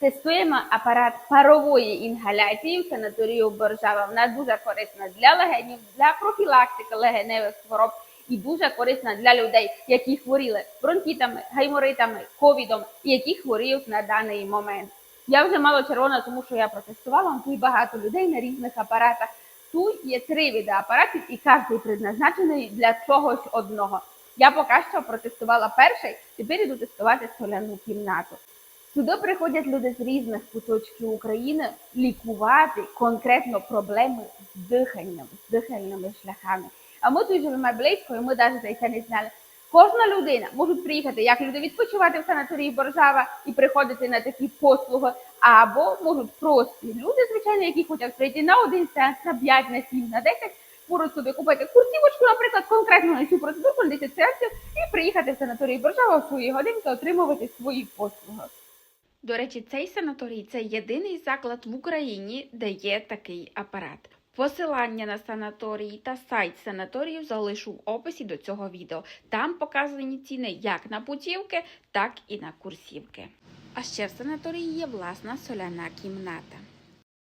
Тестуємо апарат парової інгаляції в санаторію Боржава. Вона дуже корисна для легенів, для профілактики легеневих хвороб і дуже корисна для людей, які хворіли бронхітами, гайморитами, ковідом і які хворіють на даний момент. Я вже мало червона, тому що я протестувала тут багато людей на різних апаратах. Тут є три види апаратів, і кожен призначений для чогось одного. Я поки що протестувала перший, тепер іду тестувати соляну кімнату. Сюди приходять люди з різних куточків України лікувати конкретно проблеми з диханням, з дихальними шляхами. А ми тут живемо близько, і ми навіть за це не знали. Кожна людина може приїхати, як люди відпочивати в санаторії Боржава і приходити на такі послуги, або можуть прості люди, звичайно, які хочуть прийти на один сеанс, на 5, на 7, на 10, можуть собі купити курсівочку, наприклад, конкретно на цю процедуру, на 10 сеансів, і приїхати в санаторій Боржава у свої годинки, отримувати свої послуги. До речі, цей санаторій це єдиний заклад в Україні, де є такий апарат. Посилання на санаторії та сайт санаторію залишу в описі до цього відео. Там показані ціни як на путівки, так і на курсівки. А ще в санаторії є власна соляна кімната.